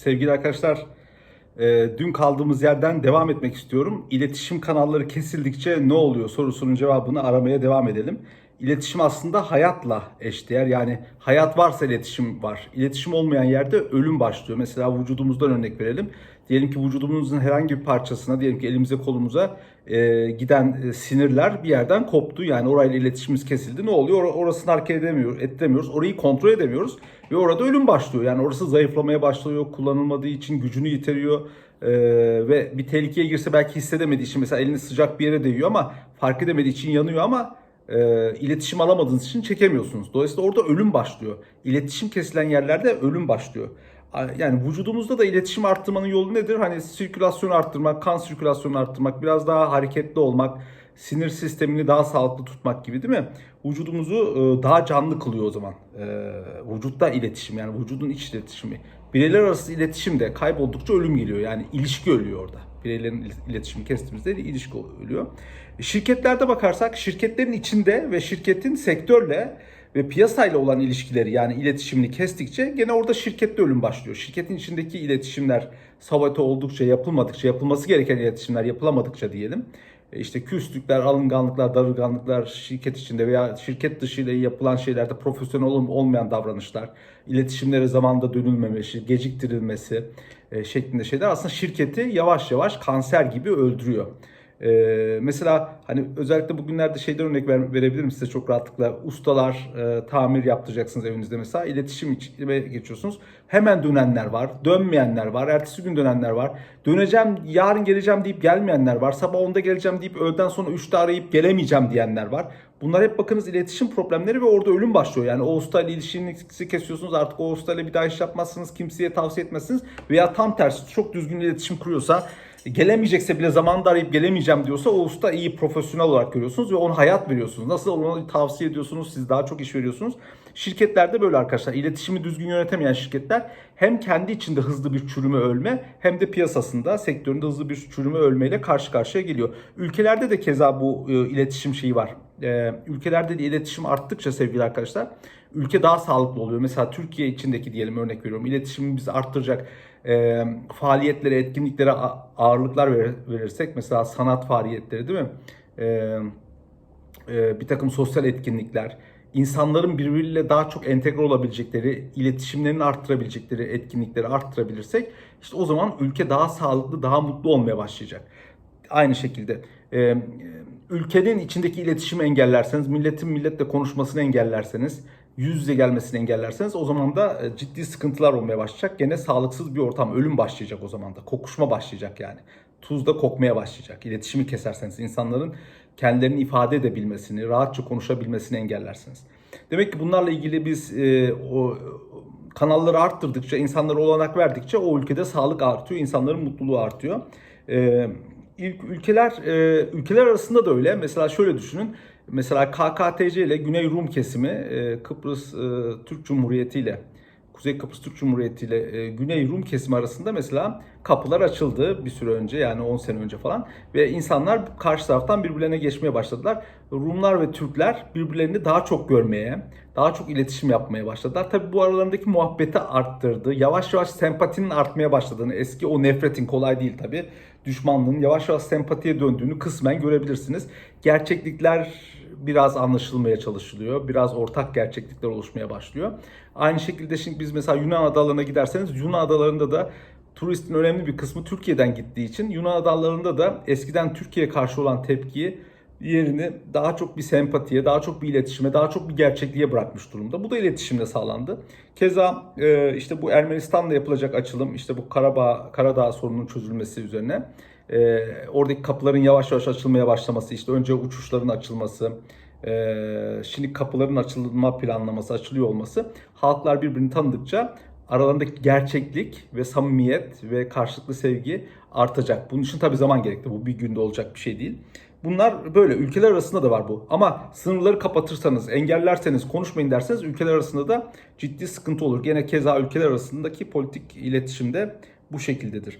Sevgili arkadaşlar, e, dün kaldığımız yerden devam etmek istiyorum. İletişim kanalları kesildikçe ne oluyor sorusunun cevabını aramaya devam edelim. İletişim aslında hayatla eşdeğer. Yani hayat varsa iletişim var. İletişim olmayan yerde ölüm başlıyor. Mesela vücudumuzdan örnek verelim. Diyelim ki vücudumuzun herhangi bir parçasına, diyelim ki elimize kolumuza e, giden e, sinirler bir yerden koptu. Yani orayla iletişimimiz kesildi. Ne oluyor? Or- orasını hareket edemiyor, edemiyoruz. Orayı kontrol edemiyoruz. Ve orada ölüm başlıyor. Yani orası zayıflamaya başlıyor. Kullanılmadığı için gücünü yitiriyor. E, ve bir tehlikeye girse belki hissedemediği için mesela elini sıcak bir yere değiyor ama fark edemediği için yanıyor ama e, iletişim alamadığınız için çekemiyorsunuz. Dolayısıyla orada ölüm başlıyor. İletişim kesilen yerlerde ölüm başlıyor. Yani vücudumuzda da iletişim arttırmanın yolu nedir? Hani sirkülasyonu arttırmak, kan sirkülasyonu arttırmak, biraz daha hareketli olmak, sinir sistemini daha sağlıklı tutmak gibi değil mi? Vücudumuzu e, daha canlı kılıyor o zaman. E, Vücutta iletişim yani vücudun iç iletişimi. Bireyler arası iletişim de kayboldukça ölüm geliyor. Yani ilişki ölüyor orada. Bireylerin iletişimi kestiğimizde ilişki ölüyor. Şirketlerde bakarsak şirketlerin içinde ve şirketin sektörle ve piyasayla olan ilişkileri yani iletişimini kestikçe gene orada şirkette ölüm başlıyor. Şirketin içindeki iletişimler sabote oldukça yapılmadıkça, yapılması gereken iletişimler yapılamadıkça diyelim. E işte küslükler, alınganlıklar, darılganlıklar şirket içinde veya şirket dışıyla yapılan şeylerde profesyonel olmayan davranışlar, iletişimlere zamanda dönülmemesi, geciktirilmesi e, şeklinde şeyler aslında şirketi yavaş yavaş kanser gibi öldürüyor. Ee, mesela hani özellikle bugünlerde şeyden örnek ver, verebilirim size çok rahatlıkla. Ustalar e, tamir yaptıracaksınız evinizde mesela. iletişim içine geçiyorsunuz. Hemen dönenler var. Dönmeyenler var. Ertesi gün dönenler var. Döneceğim, yarın geleceğim deyip gelmeyenler var. Sabah 10'da geleceğim deyip öğleden sonra 3'te arayıp gelemeyeceğim diyenler var. Bunlar hep bakınız iletişim problemleri ve orada ölüm başlıyor. Yani o ustayla ilişkinizi kesiyorsunuz artık o ustayla bir daha iş yapmazsınız. Kimseye tavsiye etmezsiniz. Veya tam tersi çok düzgün iletişim kuruyorsa gelemeyecekse bile zamanında arayıp gelemeyeceğim diyorsa o usta iyi profesyonel olarak görüyorsunuz ve ona hayat veriyorsunuz. Nasıl onu tavsiye ediyorsunuz siz daha çok iş veriyorsunuz. Şirketlerde böyle arkadaşlar iletişimi düzgün yönetemeyen şirketler hem kendi içinde hızlı bir çürüme ölme hem de piyasasında sektöründe hızlı bir çürüme ölmeyle karşı karşıya geliyor. Ülkelerde de keza bu e, iletişim şeyi var. E, ülkelerde de iletişim arttıkça sevgili arkadaşlar ülke daha sağlıklı oluyor. Mesela Türkiye içindeki diyelim örnek veriyorum iletişimimizi arttıracak e, faaliyetlere, etkinliklere ağırlıklar verirsek mesela sanat faaliyetleri değil mi? E, e, bir takım sosyal etkinlikler, insanların birbiriyle daha çok entegre olabilecekleri, iletişimlerini arttırabilecekleri etkinlikleri arttırabilirsek işte o zaman ülke daha sağlıklı, daha mutlu olmaya başlayacak. Aynı şekilde e, ülkenin içindeki iletişimi engellerseniz, milletin milletle konuşmasını engellerseniz, yüz yüze gelmesini engellerseniz o zaman da e, ciddi sıkıntılar olmaya başlayacak. Gene sağlıksız bir ortam, ölüm başlayacak o zaman da. Kokuşma başlayacak yani. Tuzda kokmaya başlayacak. İletişimi keserseniz insanların kendilerini ifade edebilmesini, rahatça konuşabilmesini engellersiniz. Demek ki bunlarla ilgili biz e, o kanalları arttırdıkça, insanlara olanak verdikçe o ülkede sağlık artıyor, insanların mutluluğu artıyor. E, ilk ülkeler e, ülkeler arasında da öyle. Mesela şöyle düşünün. Mesela KKTC ile Güney Rum kesimi e, Kıbrıs e, Türk Cumhuriyeti ile Kuzey Kıbrıs Türk Cumhuriyeti ile e, Güney Rum kesimi arasında mesela kapılar açıldı bir süre önce yani 10 sene önce falan ve insanlar karşı taraftan birbirlerine geçmeye başladılar. Rumlar ve Türkler birbirlerini daha çok görmeye, daha çok iletişim yapmaya başladılar. Tabi bu aralarındaki muhabbeti arttırdı. Yavaş yavaş sempatinin artmaya başladığını, eski o nefretin kolay değil tabi, düşmanlığın yavaş yavaş sempatiye döndüğünü kısmen görebilirsiniz. Gerçeklikler biraz anlaşılmaya çalışılıyor. Biraz ortak gerçeklikler oluşmaya başlıyor. Aynı şekilde şimdi biz mesela Yunan adalarına giderseniz Yunan adalarında da turistin önemli bir kısmı Türkiye'den gittiği için Yunan adalarında da eskiden Türkiye'ye karşı olan tepkiyi yerini daha çok bir sempatiye, daha çok bir iletişime, daha çok bir gerçekliğe bırakmış durumda. Bu da iletişimle sağlandı. Keza e, işte bu Ermenistan'da yapılacak açılım, işte bu Karabağ, Karadağ sorununun çözülmesi üzerine e, oradaki kapıların yavaş yavaş açılmaya başlaması, işte önce uçuşların açılması, e, şimdi kapıların açılma planlaması, açılıyor olması halklar birbirini tanıdıkça aralarındaki gerçeklik ve samimiyet ve karşılıklı sevgi artacak. Bunun için tabii zaman gerekli. Bu bir günde olacak bir şey değil. Bunlar böyle ülkeler arasında da var bu. Ama sınırları kapatırsanız, engellerseniz, konuşmayın derseniz ülkeler arasında da ciddi sıkıntı olur. Gene keza ülkeler arasındaki politik iletişimde bu şekildedir.